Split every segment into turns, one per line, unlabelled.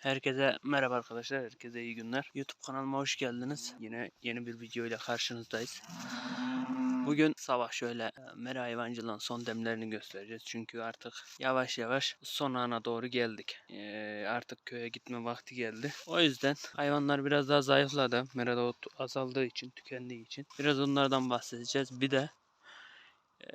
Herkese merhaba arkadaşlar. Herkese iyi günler. YouTube kanalıma hoş geldiniz. Yine yeni bir video ile karşınızdayız. Bugün sabah şöyle e, mera hayvancılığın son demlerini göstereceğiz. Çünkü artık yavaş yavaş son ana doğru geldik. Ee, artık köye gitme vakti geldi. O yüzden hayvanlar biraz daha zayıfladı. Merada azaldığı için, tükendiği için. Biraz onlardan bahsedeceğiz. Bir de e,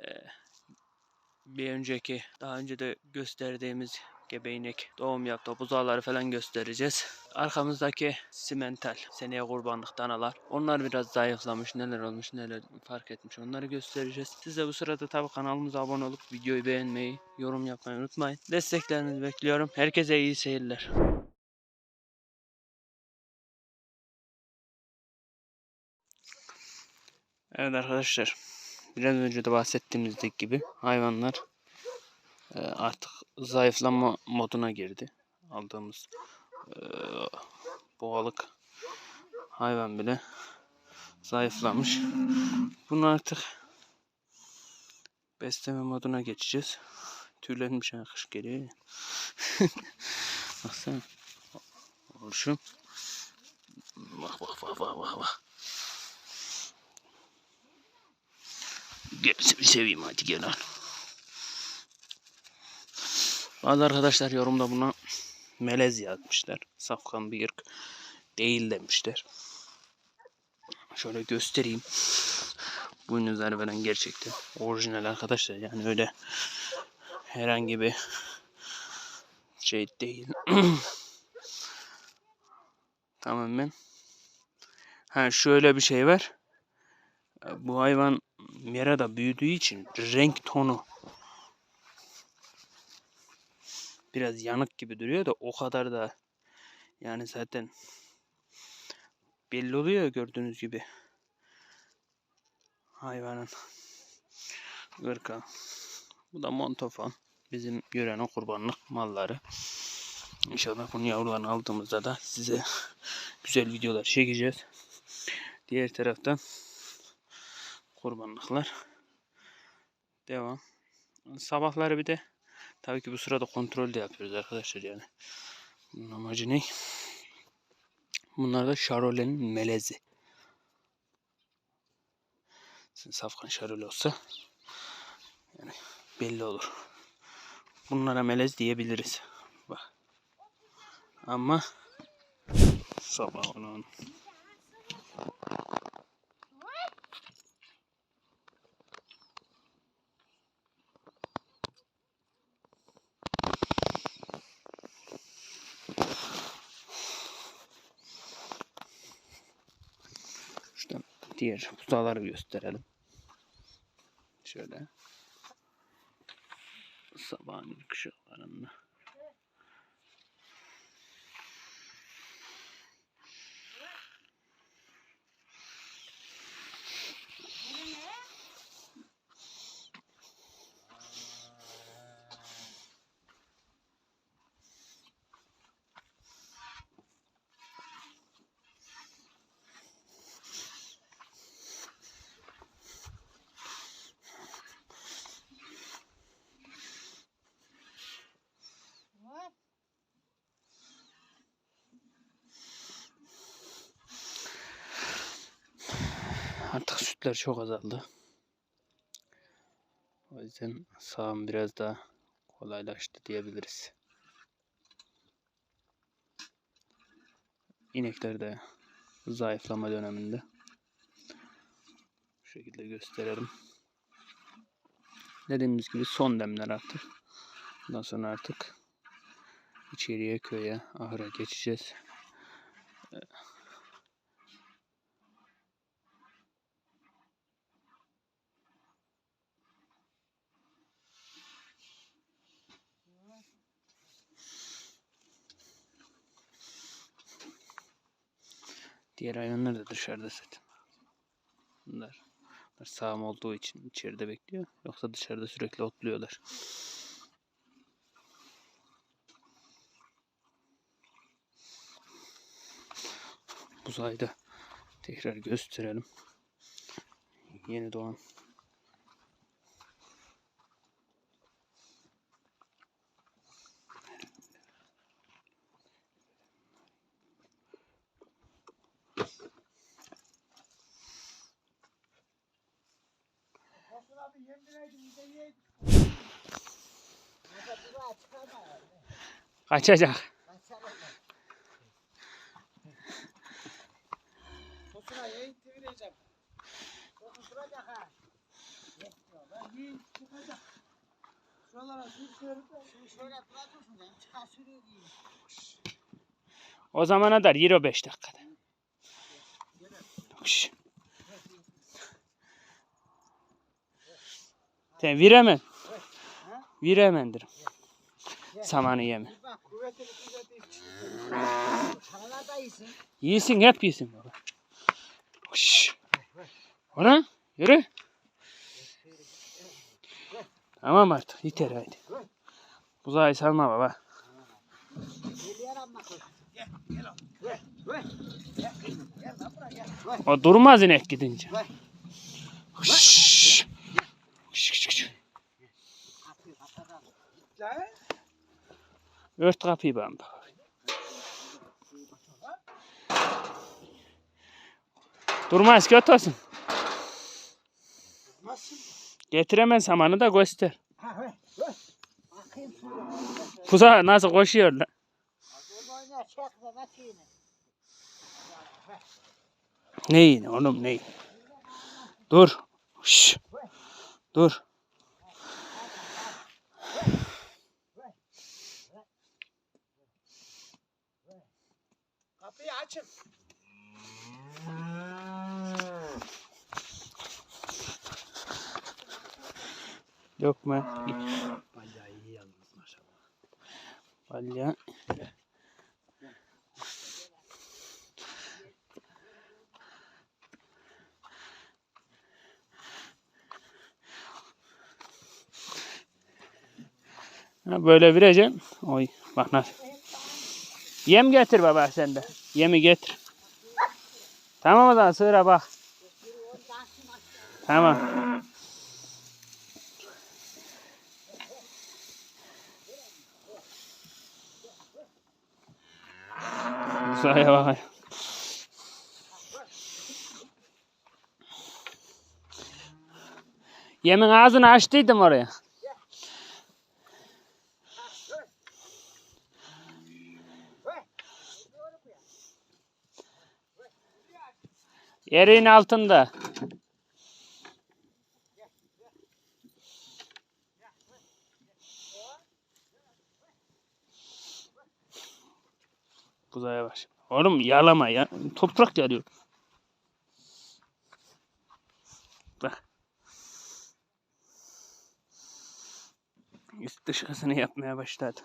bir önceki, daha önce de gösterdiğimiz gebeynek, doğum yaptı, buzağları falan göstereceğiz. Arkamızdaki simental, seneye kurbanlık danalar. Onlar biraz zayıflamış, neler olmuş, neler fark etmiş onları göstereceğiz. Siz de bu sırada tabi kanalımıza abone olup videoyu beğenmeyi, yorum yapmayı unutmayın. Desteklerinizi bekliyorum. Herkese iyi seyirler. Evet arkadaşlar, biraz önce de bahsettiğimizdeki gibi hayvanlar artık zayıflama moduna girdi. Aldığımız e, boğalık hayvan bile zayıflamış. Bunu artık besleme moduna geçeceğiz. Tüylenmiş ha kış geliyor. Baksana. Oluşum. Bak bak bak bak bak bak. Gel seni seveyim hadi gel lan. Bazı arkadaşlar yorumda buna melez yazmışlar. Safkan bir ırk değil demişler. Şöyle göstereyim. Boynuzları veren gerçekten orijinal arkadaşlar. Yani öyle herhangi bir şey değil. Tamamen. Ha şöyle bir şey var. Bu hayvan merada büyüdüğü için renk tonu biraz yanık gibi duruyor da o kadar da yani zaten belli oluyor gördüğünüz gibi hayvanın ırka. Bu da montofon. Bizim yörenin kurbanlık malları. İnşallah bunu yavrularını aldığımızda da size güzel videolar çekeceğiz. Diğer taraftan kurbanlıklar. Devam. Sabahları bir de tabii ki bu sırada kontrol de yapıyoruz arkadaşlar yani. Bunun amacı ne? Bunlar da şarolenin melezi. Şimdi safkan şarole olsa yani belli olur. Bunlara melez diyebiliriz. Bak. Ama sabah onun diğer buzağları gösterelim. Şöyle. Sabahın ilk sütler çok azaldı. O yüzden sağım biraz daha kolaylaştı diyebiliriz. İnekler de zayıflama döneminde. Bu şekilde gösterelim. Dediğimiz gibi son demler artık. Bundan sonra artık içeriye köye, ahıra geçeceğiz. Diğer hayvanlar da dışarıda zaten. Bunlar, bunlar sağım olduğu için içeride bekliyor. Yoksa dışarıda sürekli otluyorlar. Buzağı da tekrar gösterelim. Yeni doğan
Abi yem vereydim bir de yedik.
Kaçacak.
Tosuna yayın çevireceğim. Yiyin.
O zamana kadar 25 dakikada. Şş. Sen viremen. Viremendir. Samanı yeme. Yiyorsun hep yiyorsun baba. Şş. Ona yürü. Tamam artık yeter haydi. Buzağı salma baba. O durmaz inek gidince.
Gel. Kapatalım. Git lan.
Ört kapıyı bak. Durmaz kötü olsun.
Nasıl?
Getiremem samanı da göster. Buzağı nasıl koşuyor lan.
Oğlum oyna çekme nasıl yine?
Ne yine oğlum ne? Dur. Şşş. Dur.
Kapıyı açın.
Dökme.
Bayağı iyi yalnız maşallah.
Balya. Ha, böyle vereceksin. Oy bak nasıl. Yem getir baba sen de. Yemi getir. Tamam o zaman sığıra bak. Tamam. Uzaya bak. Yemin ağzını açtıydım oraya. Yerin altında. Buzaya baş. Oğlum yalama ya. Toprak yarıyor. Bak. Üst dışkısını yapmaya başladı.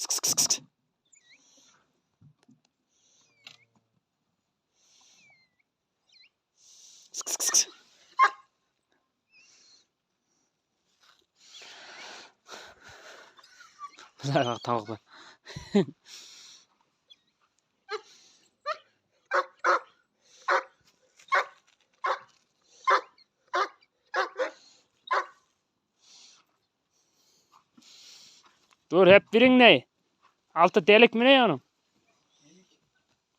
Sık sık sık sık. Sık sık sık. Güzel bak tavuklar. Dur hep birin ne? Altı delik mi ne onun?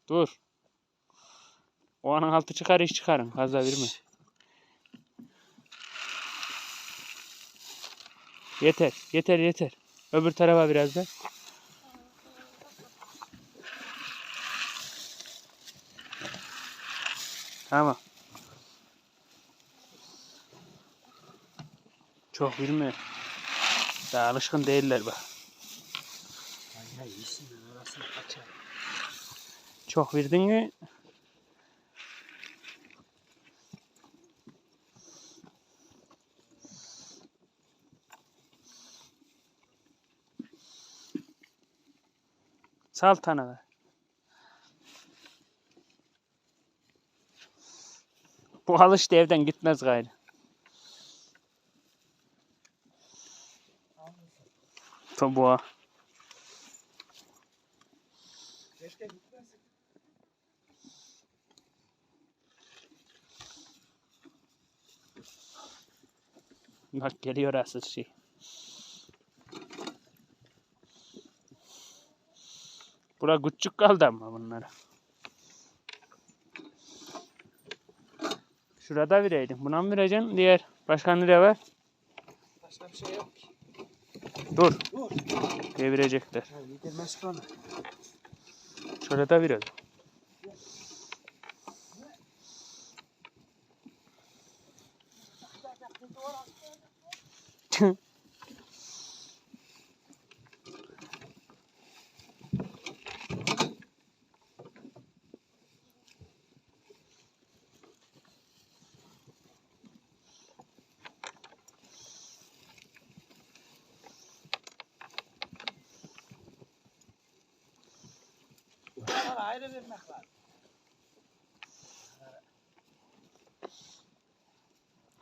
Dur. O anın altı çıkar iş çıkarın. Fazla verme. Yeter. Yeter yeter. Öbür tarafa biraz da. Tamam. Çok bilme. Daha alışkın değiller bak. Çok verdin mi? Sal tane ver. Bu alış da evden gitmez gayrı. Tabuğa. Bak geliyor asıl şey. Bura küçük kaldı ama bunlara. Şurada vereydin. Buna mı vereceksin? Diğer. Başka nereye ver?
Başka bir şey yok ki.
Dur.
Dur.
Devirecekler.
Ya yedirmez ki onu.
Şöyle de verelim.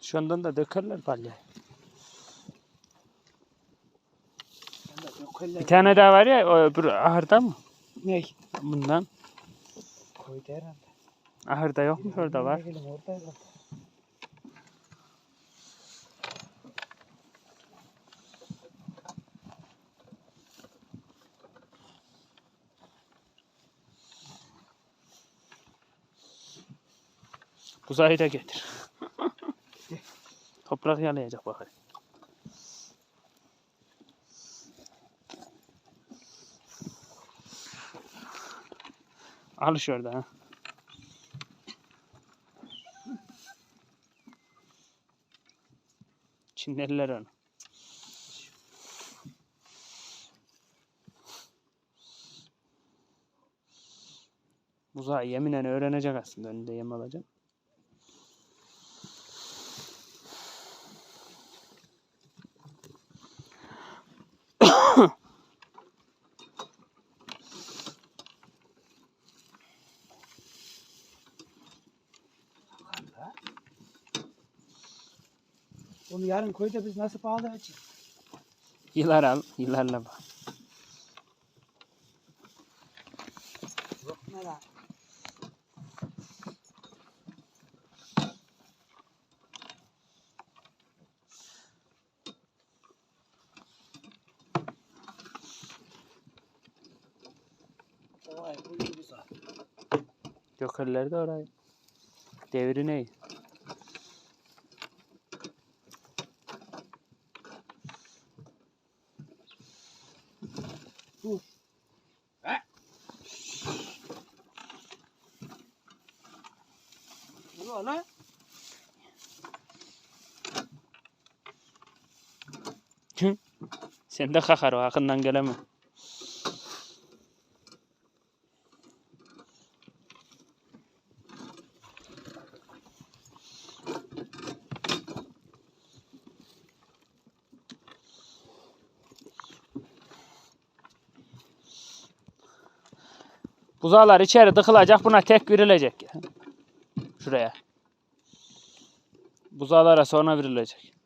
Şundan da dökerler
dökerler.
Bir tane daha var ya o öbür ahırda mı?
Ne?
Bundan.
Koydu herhalde.
Ahırda yokmuş orada var.
Gelin oradaydı.
Buzayı da getir. Toprak yalayacak bakayım. Al şurada ha. Çinliler onu. Buzağı yeminen öğrenecek aslında önünde yem alacak.
Yarın koyda biz nasıl bağlayacağız?
Yılar al, yılarla
iyi güzel.
Gökerler de orayı. Devri ne?
Dur. He? Dur lan.
Sen de kakar o akından gelemem. Buzağlar içeri tıkılacak buna tek verilecek. Şuraya. Buzağlara sonra verilecek.